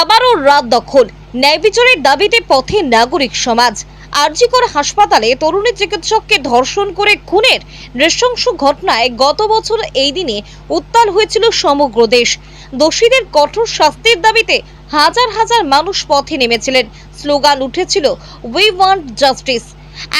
আবারও রাত দখল। ন্যায় বিচারের দাবিতে পথে নাগরিক সমাজ। আরজিকর হাসপাতালে তরুণী চিকিৎসককে ধর্ষণ করে খুনের নৃশংস ঘটনায় গত বছর এই দিনে উত্তাল হয়েছিল সমগ্র দেশ। দোষীদের কঠোর শাস্তির দাবিতে হাজার হাজার মানুষ পথে নেমেছিলেন। স্লোগান উঠেছিল উই ওয়ান্ট জাস্টিস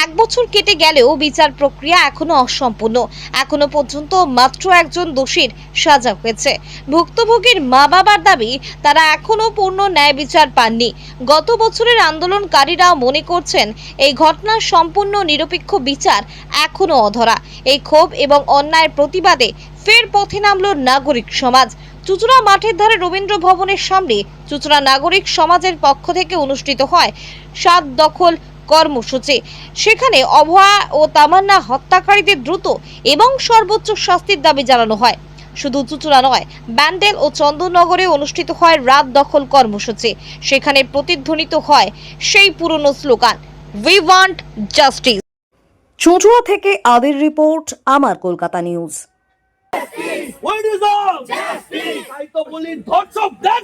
এক বছর কেটে গেলেও বিচার প্রক্রিয়া এখনও অসম্পূর্ণ। এখনও পর্যন্ত মাত্র একজন দোষীর সাজা হয়েছে। ভুক্তভোগীর মা বাবার দাবি, তারা এখনও পূর্ণ ন্যায় বিচার পাননি। গত বছরের আন্দোলনকারীরা মনে করছেন, এই ঘটনার সম্পূর্ণ নিরপেক্ষ বিচার এখনও অধরা। এই ক্ষোভ এবং অন্যায়ের প্রতিবাদে ফের পথে নামল নাগরিক সমাজ। চুচুড়া মাঠের ধারে রবীন্দ্র ভবনের সামনে চুচুড়া নাগরিক সমাজের পক্ষ থেকে অনুষ্ঠিত হয় সাত দখল কর্মসূচি। সেখানে অভয়া ও তামান্না হত্যাকারীদের দ্রুত এবং সর্বোচ্চ শাস্তির দাবি জানানো হয়। শুধু চুচুড়া নয় ব্যান্ডেল ও চন্দননগরে অনুষ্ঠিত হয় রাত দখল কর্মসূচি। সেখানে প্রতিধ্বনিত হয় সেই পুরনো স্লোগান উই ওয়ান্ট জাস্টিস চুঁচুড়া থেকে আদির রিপোর্ট আমার কলকাতা নিউজ। ধর্ষক দেন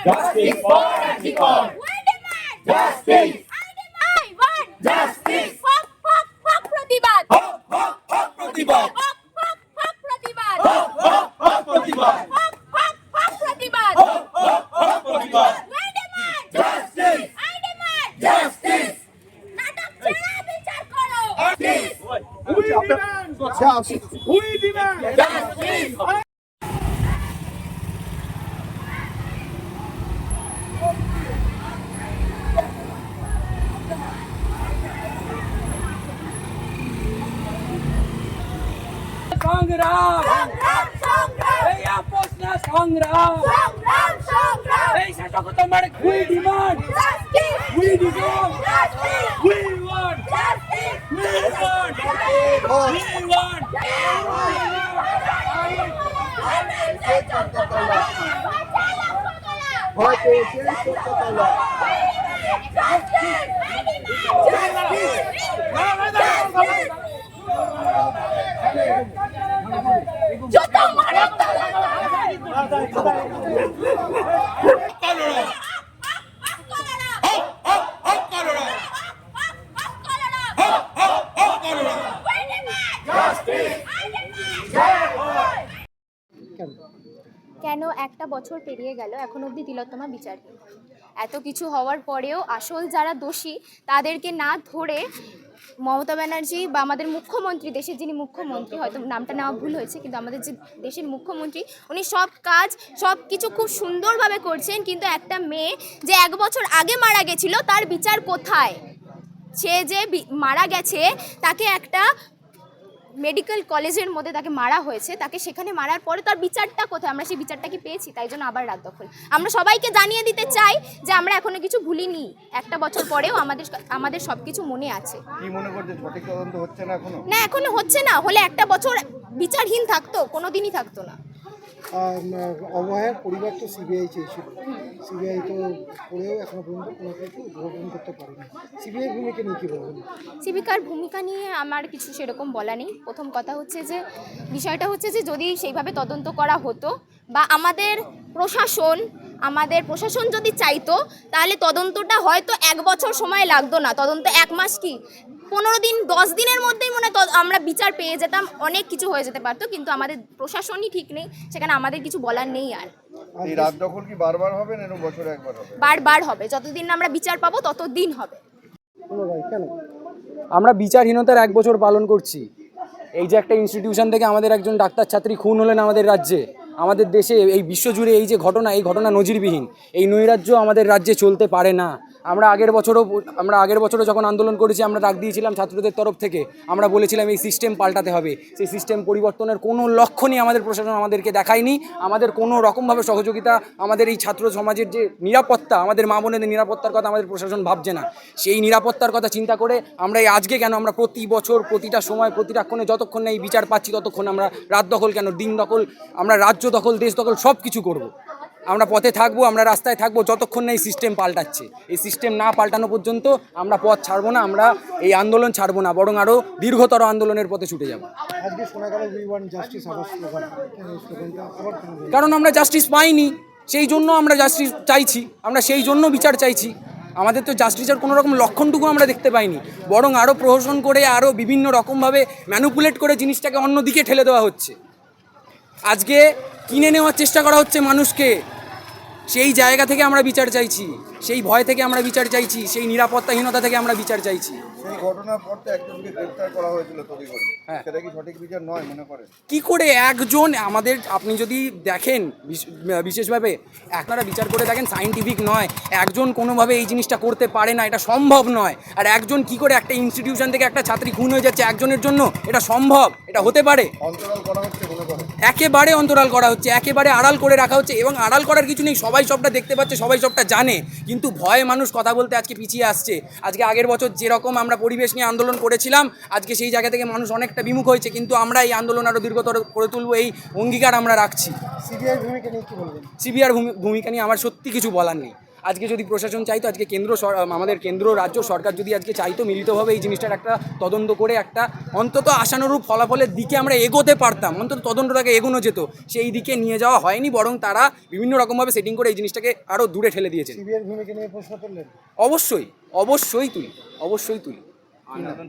Justice for Antikar! We demand Justice! I demand. I want Justice! হক, হক, হক প্রতিবাদ। হক হক হক প্রতিবাদ হক, হক, হক প্রতিবাদ। হক হক হক প্রতিবাদ হক, হক, হক প্রতিবাদ। হক হক হক প্রতিবাদ We demand Justice! I demand Justice! নাটক ছেড়ে বিচার করো। Justice! We demand justice! We demand justice! সংগ্রাম সংগ্রাম, সংগ্রাম, এই আপোষ না সংগ্রাম সংগ্রাম, সংগ্রাম। এই শাসক তোমার we demand we demand we want we want we want কেন একটা বছর পেরিয়ে গেল এখন অবধি তিলোত্তমা বিচারহীন। এত কিছু হওয়ার পরেও আসল যারা দোষী, তাদেরকে না ধরে মমতা ব্যানার্জি বা আমাদের মুখ্যমন্ত্রী, দেশের যিনি মুখ্যমন্ত্রী, হয়তো নামটা নেওয়া ভুল হয়েছে, কিন্তু আমাদের যে দেশের মুখ্যমন্ত্রী, উনি সব কাজ, সব কিছু খুব সুন্দরভাবে করছেন, কিন্তু একটা মেয়ে যে এক বছর আগে মারা গেছিল, তার বিচার কোথায়? সে যে মারা গেছে, তাকে একটা মেডিকেল কলেজের মধ্যে তাকে মারা হয়েছে তাকে সেখানে মারার পরে তার বিচারটা কোথায়? আমরা সেই বিচারটা কি পেয়েছি? তাই জন্য আবার রাত দখল। আমরা সবাইকে জানিয়ে দিতে চাই যে আমরা এখনও কিছু ভুলিনি। একটা বছর পরেও আমাদের আমাদের সব কিছু মনে আছে। কি মনে করছে? সঠিক তদন্ত হচ্ছে না এখনও? না এখনও হচ্ছে না। হলে একটা বছর বিচারহীন থাকতো কোনোদিনই থাকতো না। অভয়ের পরিবার তো সিবিআই চেয়েছিল। সিবিআই তো করেও এখনও পর্যন্ত কোনো কিছু উদ্ঘাটন করতে পারেনি। সিবিআই ভূমিকা নিয়ে কী বলবেন? সিবিকার ভূমিকা নিয়ে আমার কিছু সেরকম বলা নেই। প্রথম কথা হচ্ছে যে, বিষয়টা হচ্ছে যে, যদি সেইভাবে তদন্ত করা হতো বা আমাদের প্রশাসন আমাদের প্রশাসন যদি চাইতো, তাহলে তদন্তটা হয়তো এক বছর সময় লাগতো না। তদন্ত এক মাস কি? পনেরো দিন দশ দিনের মধ্যেই মনে হয় আমরা বিচার পেয়ে যেতাম। অনেক কিছু হয়ে যেতে পারতো কিন্তু আমাদের প্রশাসনই ঠিক নেই সেখানে আমাদের কিছু বলার নেই আর। এই রাত দখল কি বারবার হবে না বছরে একবার হবে? বারবার হবে যতদিন না আমরা বিচার পাবো ততদিন হবে। কেন? আমরা বিচারহীনতার এক বছর পালন করছি। এই যে একটা ইনস্টিটিউশন থেকে আমাদের একজন ডাক্তার ছাত্রী খুন হলেন আমাদের রাজ্যে আমাদের দেশে এই বিশ্বজুড়ে এই যে ঘটনা এই ঘটনা নজিরবিহীন। এই নৈরাজ্য আমাদের রাজ্যে চলতে পারে না। আমরা আগের বছরও আমরা আগের বছরও যখন আন্দোলন করেছি, আমরা ডাক দিয়েছিলাম ছাত্রদের তরফ থেকে। আমরা বলেছিলাম এই সিস্টেম পাল্টাতে হবে। সেই সিস্টেম পরিবর্তনের কোনো লক্ষণই আমাদের প্রশাসন আমাদেরকে দেখায়নি। আমাদের কোনো রকমভাবে সহযোগিতা, আমাদের এই ছাত্র সমাজের যে নিরাপত্তা, আমাদের মা বোনেদের নিরাপত্তার কথা আমাদের প্রশাসন ভাবছে না। সেই নিরাপত্তার কথা চিন্তা করে আমরা এই আজকে কেন আমরা প্রতি বছর, প্রতিটা সময়, প্রতিটা ক্ষণে যতক্ষণ না এই বিচার পাচ্ছি, ততক্ষণ আমরা রাত দখল কেন, দিন দখল, আমরা রাজ্য দখল, দেশ দখল সব কিছু করব। আমরা পথে থাকব আমরা রাস্তায় থাকব যতক্ষণ না এই সিস্টেম পাল্টাচ্ছে। এই সিস্টেম না পাল্টানো পর্যন্ত আমরা পথ ছাড়বো না আমরা এই আন্দোলন ছাড়বো না বরং আরও দীর্ঘতর আন্দোলনের পথে ছুটে যাব? কারণ আমরা জাস্টিস পাইনি সেই জন্য আমরা জাস্টিস চাইছি আমরা সেই জন্য বিচার চাইছি। আমাদের তো জাস্টিসের কোনো রকম লক্ষণটুকু আমরা দেখতে পাইনি বরং আরও প্রহসন করে আরও বিভিন্ন রকমভাবে ম্যানুপুলেট করে জিনিসটাকে অন্যদিকে ঠেলে দেওয়া হচ্ছে। আজকে কিনে নেওয়ার চেষ্টা করা হচ্ছে মানুষকে। সেই জায়গা থেকে আমরা বিচার চাইছি সেই ভয় থেকে আমরা বিচার চাইছি সেই নিরাপত্তাহীনতা থেকে আমরা বিচার চাইছি। সেই ঘটনার পর তো একজনকে গ্রেফতার করা হয়েছিল তড়িঘড়ি। হ্যাঁ। সেটা কি সঠিক বিচার নয় মনে করেন? কি করে একজন আমাদের আপনি যদি দেখেন বিশ- বিশেষভাবে আপনারা বিচার করে দেখেন সাইন্টিফিক নয় একজন কোনোভাবে এই জিনিসটা করতে পারে না এটা সম্ভব নয়। আর একজন কি করে একটা ইনস্টিটিউশন থেকে একটা ছাত্রী খুন হয়ে যাচ্ছে একজনের জন্য এটা সম্ভব এটা হতে পারে। অন্তরাল করা হচ্ছে মনে করেন? একেবারে অন্তরাল করা হচ্ছে একেবারে আড়াল করে রাখা হচ্ছে এবং আড়াল করার কিছু নেই সবাই সবটা দেখতে পাচ্ছে সবাই সবটা জানে। কিন্তু ভয়ে মানুষ কথা বলতে আজকে পিছিয়ে আসছে। আজকে আগের বছর যেরকম আমরা পরিবেশ নিয়ে আন্দোলন করেছিলাম আজকে সেই জায়গা থেকে মানুষ অনেকটা বিমুখ হয়েছে কিন্তু আমরা এই আন্দোলন আরও দীর্ঘতর করে তুলবো এই অঙ্গীকার আমরা রাখছি। সিবিআই ভূমিকা নিয়ে কী বলবেন? সিবিআর ভূমিকা নিয়ে আমার সত্যি কিছু বলার নেই। আজকে যদি প্রশাসন চাইতো আজকে কেন্দ্র আমাদের কেন্দ্র রাজ্য সরকার যদি আজকে চাইতো মিলিতভাবে এই জিনিসটার একটা তদন্ত করে একটা অন্তত আশানুরূপ ফলাফলের দিকে আমরা এগোতে পারতাম অন্তত তদন্তটাকে এগোনো যেত সেই দিকে নিয়ে যাওয়া হয়নি বরং তারা বিভিন্ন রকমভাবে সেটিং করে এই জিনিসটাকে আরও দূরে ঠেলে দিয়েছেন। সিবিআই ভূমিকা নিয়ে প্রশ্ন করলেন অবশ্যই অবশ্যই তুলি অবশ্যই তুলি।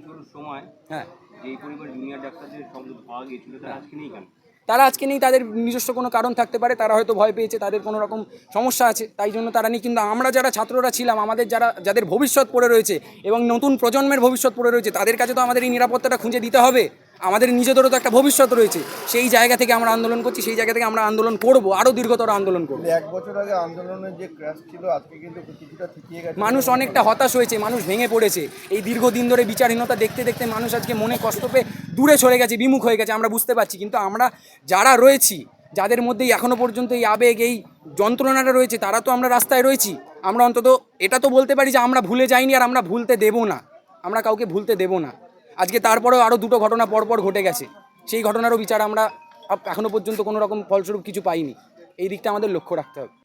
শুরুর সময় হ্যাঁ। যেই পরিবার জুনিয়র ডাক্তারদের সংযোগ পাওয়া গিয়েছিল তারা আজকে নেই কেন? তারা আজকে নেই তাদের নিজস্ব কোনো কারণ থাকতে পারে তারা হয়তো ভয় পেয়েছে তাদের কোনো রকম সমস্যা আছে তাই জন্য তারা নেই। কিন্তু আমরা যারা ছাত্ররা ছিলাম আমাদের যারা যাদের ভবিষ্যৎ পড়ে রয়েছে এবং নতুন প্রজন্মের ভবিষ্যৎ পড়ে রয়েছে তাদের কাছে তো আমাদের এই নিরাপত্তাটা খুঁজে দিতে হবে। আমাদের নিজেদেরও তো একটা ভবিষ্যৎ রয়েছে। সেই জায়গা থেকে আমরা আন্দোলন করছি সেই জায়গা থেকে আমরা আন্দোলন করব আরও দীর্ঘতর আন্দোলন করব। এক বছর আগে আন্দোলনের যে ক্র্যাশ ছিল আজকে কিন্তু কিছুটা থিকিয়ে গেছে। মানুষ অনেকটা হতাশ হয়েছে মানুষ ভেঙে পড়েছে। এই দীর্ঘদিন ধরে বিচারহীনতা দেখতে দেখতে মানুষ আজকে মনে কষ্ট পেয়ে দূরে সরে গেছে, বিমুখ হয়ে গেছে, আমরা বুঝতে পারছি। কিন্তু আমরা যারা রয়েছি, যাদের মধ্যেই এখনও পর্যন্ত এই আবেগ, এই যন্ত্রণাটা রয়েছে, তারা তো আমরা রাস্তায় রয়েছি। আমরা অন্তত এটা তো বলতে পারি যে আমরা ভুলে যাইনি আর আমরা ভুলতে দেব না। আমরা কাউকে ভুলতে দেব না। আজকে তারপরেও আরও দুটো ঘটনা পরপর ঘটে গেছে। সেই ঘটনারও বিচার আমরা আপ- এখনও পর্যন্ত কোনো রকম ফলস্বরূপ কিছু পাইনি। এই দিকটা আমাদের লক্ষ্য রাখতে হবে।